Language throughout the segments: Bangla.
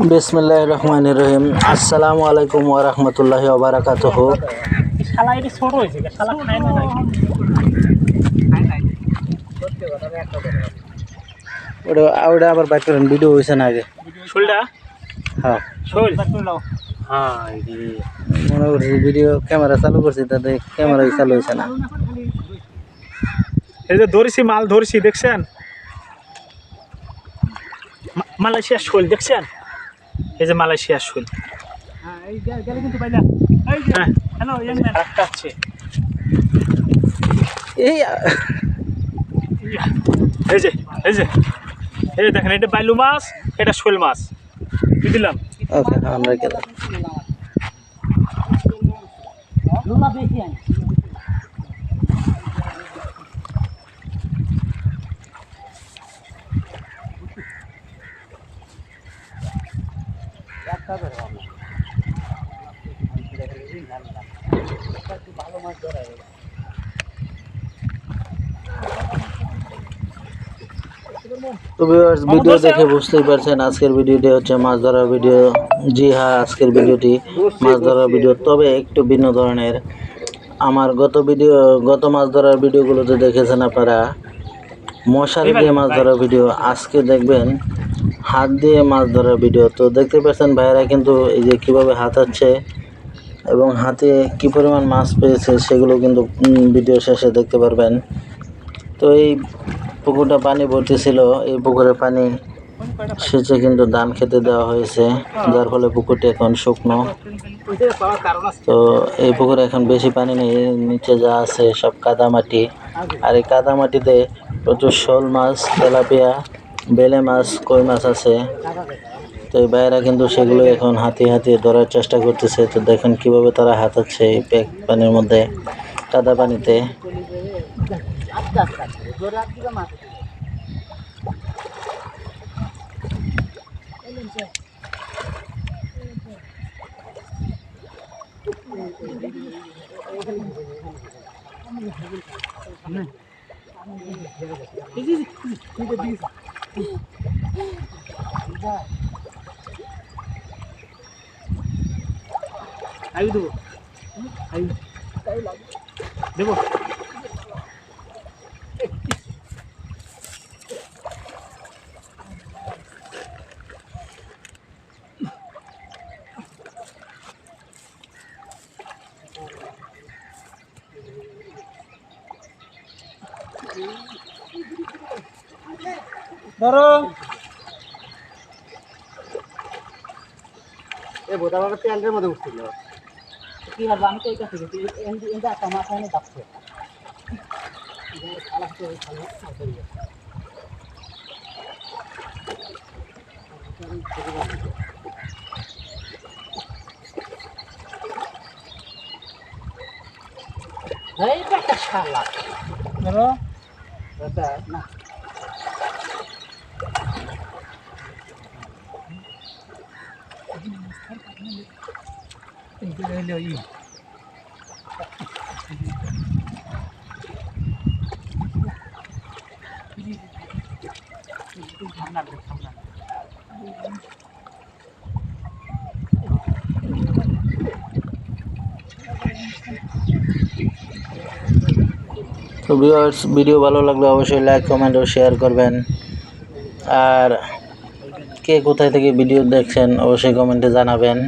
বিসমিল্লাহ রহমান রহিম। আসসালামু আলাইকুম ওরহমতুল্লাহ নাকি? ওটা ওটা আবার বাইক করেন ভিডিও হয়েছে না আগে। হ্যাঁ। হ্যাঁ মনে করছি ভিডিও ক্যামেরা চালু করছি তাতে ক্যামেরাই চালু হয়েছে না। এই যে ধরছি মাল ধরছি দেখছেন? মা- মালয়েশিয়ার শোল দেখছেন? এই যে মালয়েশিয়ার শোল। হ্যাঁ আছে। এই এই যে এই যে এই যে। দেখেন এটা বাইলু মাছ এটা শোল মাছ। গেলাম তো viewers, ভিডিও দেখে বুঝতেই পারছেন আজকের ভিডিওটি হচ্ছে মাছ ধরার ভিডিও জি হ্যাঁ আজকের ভিডিওটি মাছ ধরার ভিডিও তবে একটু ভিন্ন ধরনের। আমার গত ভিডিও গত মাছ ধরার ভিডিওগুলোতে দেখেছেন আপনারা। মশারি দিয়ে মাছ ধরার ভিডিও আজকে দেখবেন হাত দিয়ে মাছ ধরার ভিডিও। তো দেখতে পাচ্ছেন ভাইয়েরা কিন্তু এই যে কীভাবে হাতাচ্ছে এবং হাতে কি পরিমাণ মাছ পেয়েছে সেগুলো কিন্তু ভিডিও শেষে দেখতে পারবেন। তো এই পুকুরটা পানি ভর্তি ছিল, এই পুকুরের পানি সেচে কিন্তু ধান খেতে দেওয়া হয়েছে, যার ফলে পুকুরটি এখন শুকনো। তো এই পুকুরে এখন বেশি পানি নেই, নিচে যা আছে সব কাদা মাটি আর এই কাদা মাটিতে প্রচুর শোল মাছ, তেলাপিয়া বেলে মাছ, কই মাছ আছে? তো এই ভাইয়েরা কিন্তু সেগুলো এখন হাতিয়ে হাতিয়ে ধরার চেষ্টা করতেছে। তো দেখেন কীভাবে তারা হাতাচ্ছে এই প্যাক পানির মধ্যে, কাদা পানিতে। Ayo tuh, ayo, ayo lagi, deh boh. ধরো। এ বোধ আমার প্যান্টের মধ্যে উঠছিল কি আর আমি তো এটা থেকে এন্ড এন্ড একটা মাথা এনে যাচ্ছে। এই একটা শালা। ধরো। এটা না। তো ভিউয়ার্স ভিডিও ভালো লাগলে অবশ্যই লাইক কমেন্ট ও শেয়ার করবেন। আর কে কোথায় থেকে ভিডিও দেখছেন অবশ্যই কমেন্টে জানাবেন।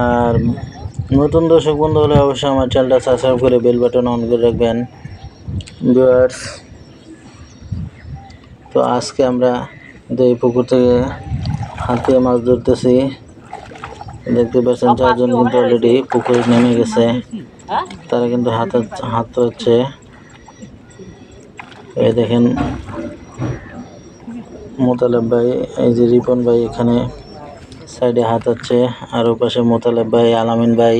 আর নতুন দর্শক বন্ধু হলে অবশ্যই আমার চ্যানেলটা সাবস্ক্রাইব করে বেল বাটন অন করে রাখবেন। ভিউয়ার্স তো আজকে আমরা এই পুকুর থেকে হাতিয়ে মাছ ধরতেছি। দেখতে পাচ্ছেন চারজন কিন্তু অলরেডি পুকুরে নেমে গেছে। হ্যাঁ? তারা কিন্তু হাত হাত হচ্ছে এই দেখেন মোতালেব ভাই, এই যে রিপন ভাই এখানে সাইডে হাত হচ্ছে আর ওপাশে মোতালেব ভাই, আলামিন ভাই,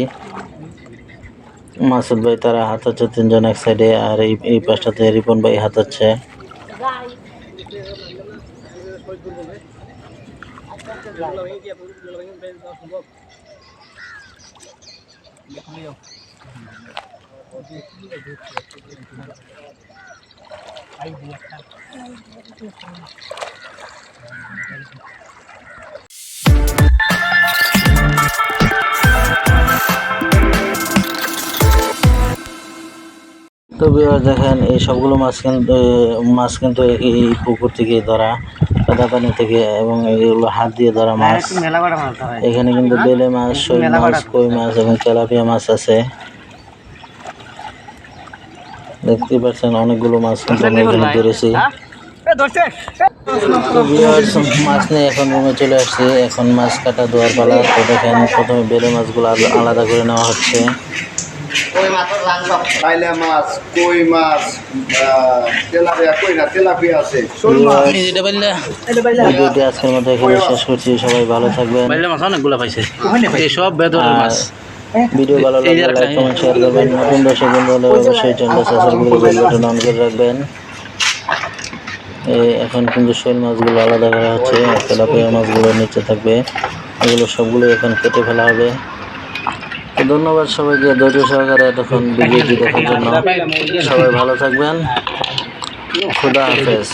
মাসুদ ভাই, তারা হাত হচ্ছে তিনজন এক সাইডে আর এই এই পাশটাতে রিপন ভাই হাত হচ্ছে যাই আই দিয়ে একটা তো দেখেন এই সবগুলো মাছ কিন্তু মাছ কিন্তু এই পুকুর থেকে ধরা কাদা পানি থেকে এবং এগুলো হাত দিয়ে ধরা মাছ। কটা মাছ এখানে কিন্তু বেলে মাছ শৈল মাছ কই মাছ এবং তেলাপিয়া মাছ আছে। দেখতে পাচ্ছেন অনেকগুলো মাছ কিন্তু আমরা এখানে ধরেছি। মাছ নিয়ে এখন রুমে চলে আসছি। এখন মাছ কাটা ধোয়ার পালা। তো দেখেন প্রথমে বেলে মাছগুলো আলা- আলাদা করে নেওয়া হচ্ছে। মাছ? মাছ আজকের মতো এখানে শেষ করছি। সবাই ভালো থাকবেন। আর ভিডিও ভালো লাগলে লাইক কমেন্ট শেয়ার করবেন। নতুন দর্শক বন্ধু হলে অবশ্যই চ্যানেল সাবস্ক্রাইব করে বেল বাটন অন করে রাখবেন। এই এখন কিন্তু শৈল মাছগুলো আলাদা করা হচ্ছে তেলাপিয়া মাছগুলো নিচে থাকবে। এগুলো সবগুলো এখন কেটে ফেলা হবে। তো ধন্যবাদ সবাইকে ধৈর্য সহকারে এতক্ষণ ভিডিওটি দেখার জন্য। সবাই ভালো থাকবেন। খুদা হাফেজ।